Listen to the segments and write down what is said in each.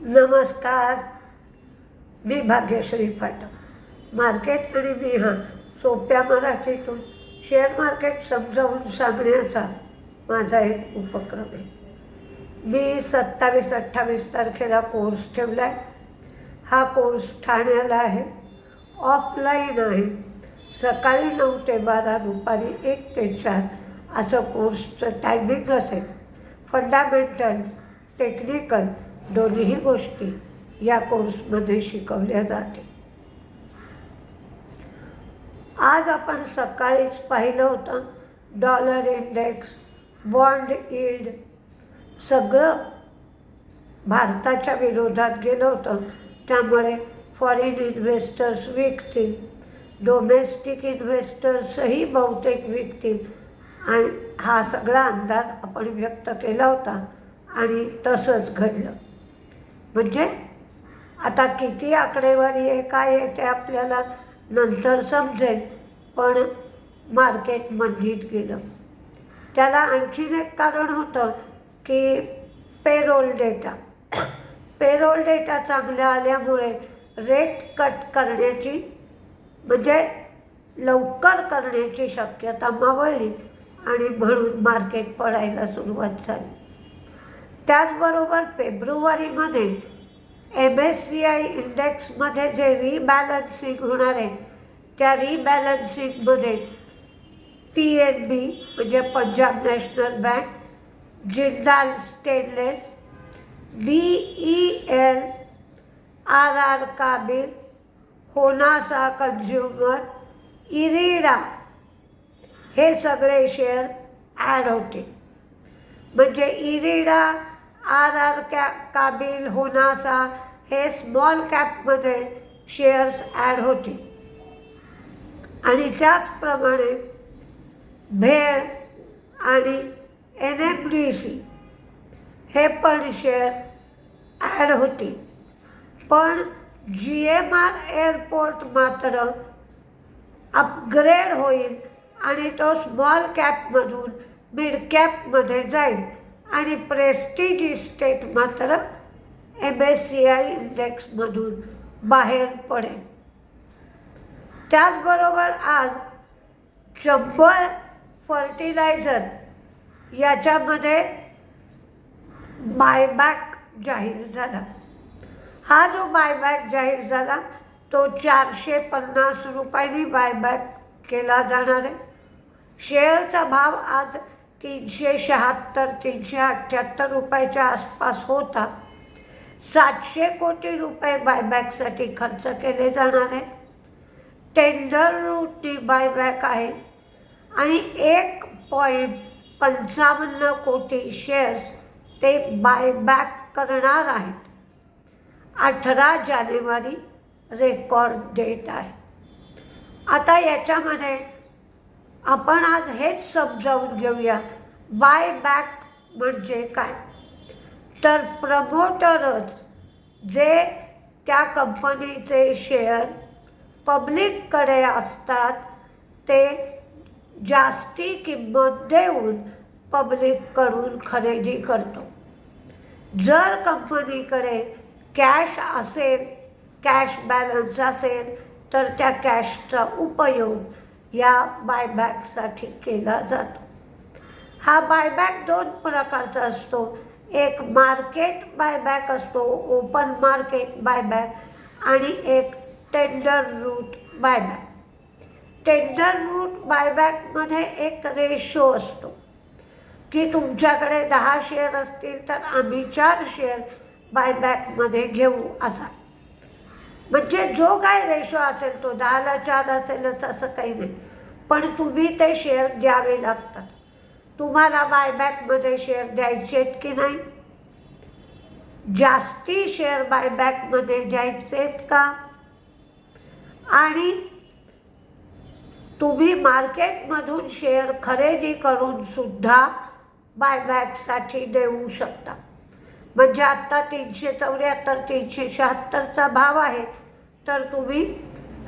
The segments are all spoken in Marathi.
नमस्कार. मी भाग्यश्री फाटक मार्केट आणि मी हा सोप्या मराठीतून शेअर मार्केट समजावून सांगण्याचा माझा एक उपक्रम आहे. मी सत्तावीस अठ्ठावीस तारखेला कोर्स ठेवला आहे हा कोर्स ठाण्याला आहे. ऑफलाईन आहे. सकाळी नऊ ते बारा दुपारी एक ते चार असं कोर्सचं टायमिंग असेल. फंडामेंटल्स टेक्निकल दोन्हीही गोष्टी या कोर्समध्ये शिकवल्या जाते. आज आपण सकाळीच पाहिलं होतं डॉलर इंडेक्स बॉन्ड इल्ड सगळं भारताच्या विरोधात गेलं होतं. त्यामुळे फॉरेन इन्व्हेस्टर्स विकतील डोमेस्टिक इन्व्हेस्टर्सही बहुतेक विकतील. आणि हा सगळा अंदाज आपण व्यक्त केला होता आणि तसंच घडलं. म्हणजे आता किती आकडेवारी आहे काय आहे ते आपल्याला नंतर समजेल. पण मार्केट मंदीत गेलं. त्याला आणखीन एक कारण होतं की पेरोल डेटा. पेरोल डेटा चांगला आल्यामुळे रेट कट करण्याची म्हणजे लवकर करण्याची शक्यता मावळली आणि म्हणून मार्केट पडायला सुरुवात झाली. त्याचबरोबर फेब्रुवारीमध्ये एम एस सी आय इंडेक्समध्ये जे रिबॅलन्सिंग होणार आहे त्या रिबॅलन्सिंगमध्ये पी एन बी म्हणजे Punjab national bank Jindal stainless B E L R R Kabel Honasa consumer IREDA हे सगळे शेअर ॲड होते म्हणजे इरिडा आर आर कॅ काबिल होनासा हे स्मॉल कॅपमध्ये शेअर्स ॲड होते. आणि त्याचप्रमाणे भेळ आणि एन एम डी सी हे पण शेअर ॲड होते. पण जी एम आर एअरपोर्ट मात्र अपग्रेड होईल आणि तो स्मॉल कॅपमधून मिड कॅपमध्ये जाईल. आणि प्रेस्टिज इस्टेट मात्र एम एस सी आय इंडेक्समधून बाहेर पडेल. त्याचबरोबर आज शंभर फर्टिलायझर याच्यामध्ये बायबॅक जाहीर झाला. हा जो बायबॅक जाहीर झाला तो चारशे पन्नास रुपयांनी बायबॅक केला जाणार आहे. शेअरचा भाव आज तीनशे शहात्तर तीनशे अठ्ठ्याहत्तर रुपयाच्या आसपास होता. सातशे कोटी रुपये बायबॅकसाठी खर्च केले जाणार आहे. टेंडर रूटनी बायबॅक आहे. आणि एक पॉईंट पंचावन्न कोटी शेअर्स ते बायबॅक करणार आहेत. अठरा जानेवारी रेकॉर्ड डेट आहे. आता याच्यामध्ये आपण आज हेच समजावून घेऊया. बाय बॅक म्हणजे काय? तर प्रमोटरच जे त्या कंपनीचे शेअर पब्लिककडे असतात ते जास्ती किंमत देऊन पब्लिककडून खरेदी करतो. जर कंपनीकडे कॅश असेल कॅश बॅलन्स असेल तर त्या कॅशचा उपयोग या बायबॅकसाठी केला जातो. हा बायबॅक दोन प्रकारचा असतो. एक मार्केट बायबॅक असतो ओपन मार्केट बायबॅक आणि एक tender route buyback tender route बायबॅकमध्ये एक रेशो असतो. की तुमच्याकडे दहा शेअर असतील तर आम्ही चार शेअर बायबॅकमध्ये घेऊ असा. म्हणजे जो काय रेशो असेल तो दहाला चार असेलच असं काही नाही. पण तुम्ही ते शेअर द्यावे लागतात. तुम्हाला बायबॅकमध्ये शेअर द्यायचे आहेत की नाही? जास्ती शेअर बायबॅकमध्ये द्यायचे आहेत का? आणि तुम्ही मार्केटमधून शेअर खरेदी करून सुद्धा बायबॅकसाठी देऊ शकता. म्हणजे आत्ता तीनशे चौऱ्याहत्तर तीनशे शहात्तरचा भाव आहे. तर तुम्ही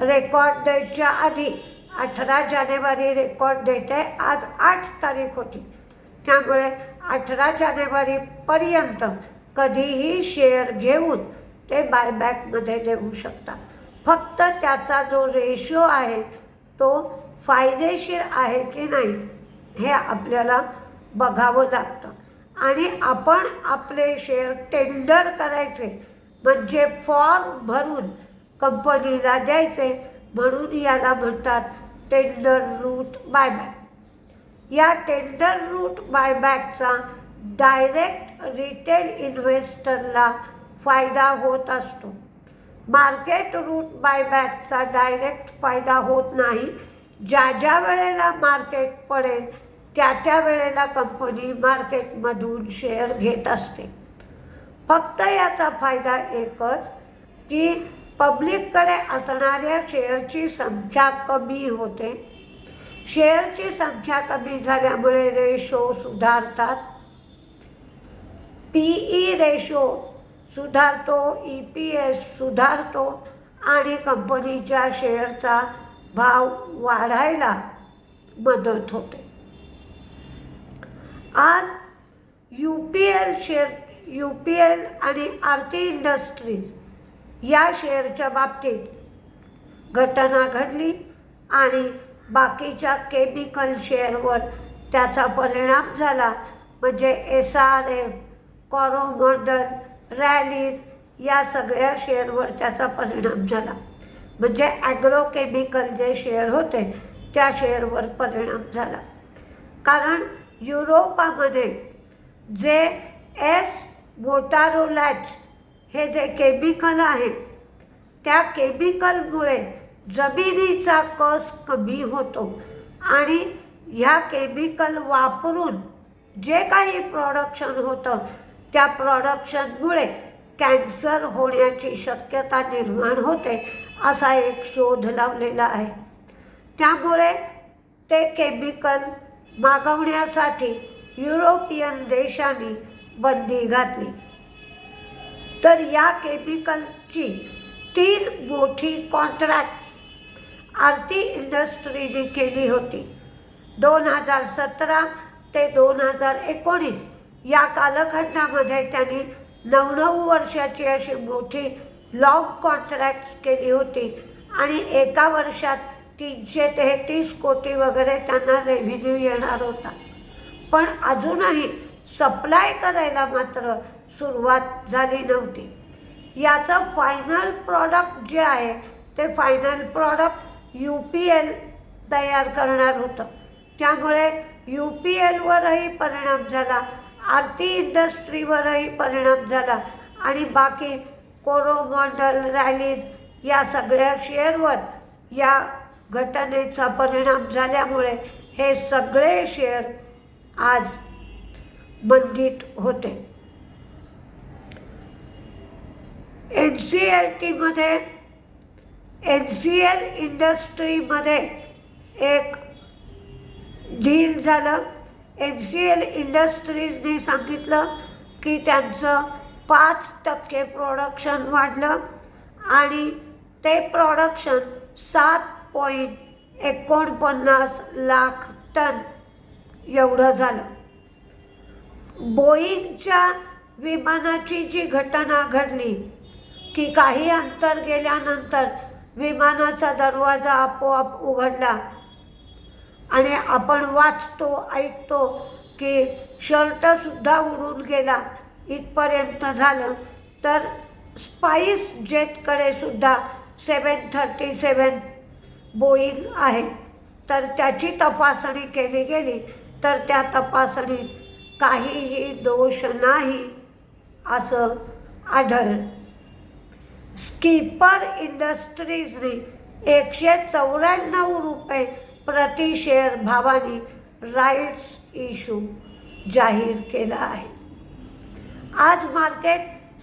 रेकॉर्ड डेटच्या आधी अठरा जानेवारी रेकॉर्ड डेट आहे आज आठ तारीख होती. त्यामुळे अठरा जानेवारीपर्यंत कधीही शेअर घेऊन ते बायबॅकमध्ये देऊ शकता. फक्त त्याचा जो रेशो आहे तो फायदेशीर आहे की नाही हे आपल्याला बघावं लागतं. आणि आपण आपले शेअर टेंडर करायचे. म्हणजे फॉर्म भरून कंपनीला द्यायचे म्हणून याला म्हणतात टेंडर रूट बायबॅक या टेंडर रूट बायबॅकचा डायरेक्ट रिटेल इन्व्हेस्टरला फायदा होत असतो. मार्केट रूट बायबॅकचा डायरेक्ट फायदा होत नाही. ज्या ज्या वेळेला मार्केट पडेल त्या त्या वेळेला कंपनी मार्केटमधून शेअर घेत असते. फक्त याचा फायदा एकच की पब्लिककडे असणाऱ्या शेअरची संख्या कमी होते. शेअरची संख्या कमी झाल्यामुळे रेशो सुधारतात. पी ई रेशो सुधारतो ई पी एस सुधारतो आणि कंपनीच्या शेअरचा भाव वाढायला मदत होते. आज U P L share U P L आणि आरती इंडस्ट्रीज या शेअरच्या बाबतीत घटना घडली आणि बाकीच्या केमिकल शेअरवर त्याचा परिणाम झाला. म्हणजे S R F Coromandel Rallis या सगळ्या शेअरवर त्याचा परिणाम झाला. म्हणजे ॲग्रोकेमिकल जे शेअर होते त्या शेअरवर परिणाम झाला. कारण युरोपामध्ये जे एस बोटारोलॅच हे जे केमिकल आहे त्या केमिकलमुळे जमिनीचा कस कमी होतो आणि ह्या केमिकल वापरून जे काही प्रोडक्शन होतं त्या प्रॉडक्शनमुळे कॅन्सर होण्याची शक्यता निर्माण होते असा एक शोध लावलेला आहे. त्यामुळे ते केमिकल मागवण्यासाठी युरोपियन देशांनी बंदी घातली. तर या केमिकलची तीन मोठी कॉन्ट्रॅक्ट आरती इंडस्ट्रीने केली होती. दोन हजार सतरा ते दोन हजार एकोणीस या कालखंडामध्ये त्यांनी नऊ नऊ वर्षाची अशी मोठी लॉंग कॉन्ट्रॅक्ट केली होती आणि एका वर्षात तीनशे तेहतीस कोटी वगैरे त्यांना रेव्हेन्यू येणार होता. पण अजूनही सप्लाय करायला मात्र सुरुवात झाली नव्हती. याचं फायनल प्रॉडक्ट जे आहे ते final product U P L तयार करणार होतं. त्यामुळे यू पी एलवरही परिणाम झाला आरती इंडस्ट्रीवरही परिणाम झाला आणि बाकी कोरोमॉडल रॅलीज या सगळ्या शेअरवर या घटनेचा परिणाम झाल्यामुळे हे सगळे शेअर आज मंदीत होते. एन सी एल टीमध्ये एन सी एल इंडस्ट्रीमध्ये एक डील झालं. एन सी एल इंडस्ट्रीजने सांगितलं की त्यांचं पाच टक्के प्रोडक्शन वाढलं आणि ते प्रोडक्शन सात पॉईंट एकोणपन्नास लाख टन एवढं झालं. बोईंगच्या विमानाची जी घटना घडली की काही अंतर गेल्यानंतर विमानाचा दरवाजा आपोआप उघडला. आणि आपण वाचतो ऐकतो की शर्टसुद्धा उडून गेला. इथपर्यंत झालं तर स्पाईस जेटकडे सुद्धा सेवन थर्टी सेवन बोईंग आहे. तर त्याची तपासणी केली गेली तर त्या तपासणीत काहीही दोष नाही असं आढळलं. स्कीपर इंडस्ट्रीजने एकशे चौऱ्याण्णव रुपये प्रति शेअर भावाने राईट्स इश्यू जाहीर केला आहे. आज मार्केट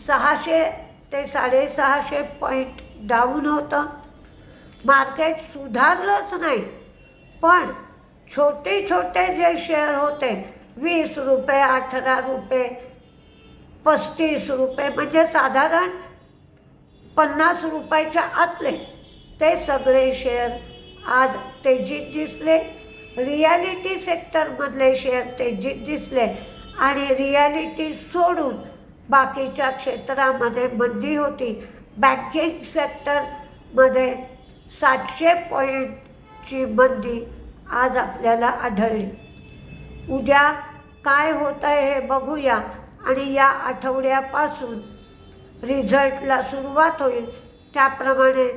सहाशे ते साडेसहाशे पॉईंट डाऊन होतं. मार्केट सुधारलंच नाही. पण छोटे छोटे जे शेअर होते वीस रुपये अठरा रुपये पस्तीस रुपये म्हणजे साधारण पन्नास रुपयाच्या आतले ते सगळे शेअर आज तेजीत दिसले. रियालिटी सेक्टरमधले शेअर तेजीत दिसले आणि रियालिटी सोडून बाकीच्या क्षेत्रामध्ये मंदी होती. बँकिंग सेक्टरमध्ये सातशे पॉईंटची बंदी आज आपल्याला आढळली. उद्या काय होत आहे हे बघूया आणि या आठवड्यापासून रिझल्टला सुरुवात होईल. त्याप्रमाणे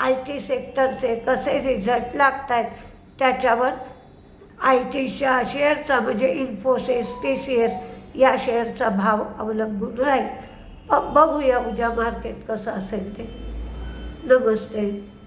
आय टी सेक्टरचे कसे रिझल्ट लागत आहेत त्याच्यावर आय टीच्या शेअरचा म्हणजे इन्फोसिस टी सी एस या शेअरचा भाव अवलंबून राहील. ब बघूया उद्या मार्केट कसं असेल ते. नमस्ते.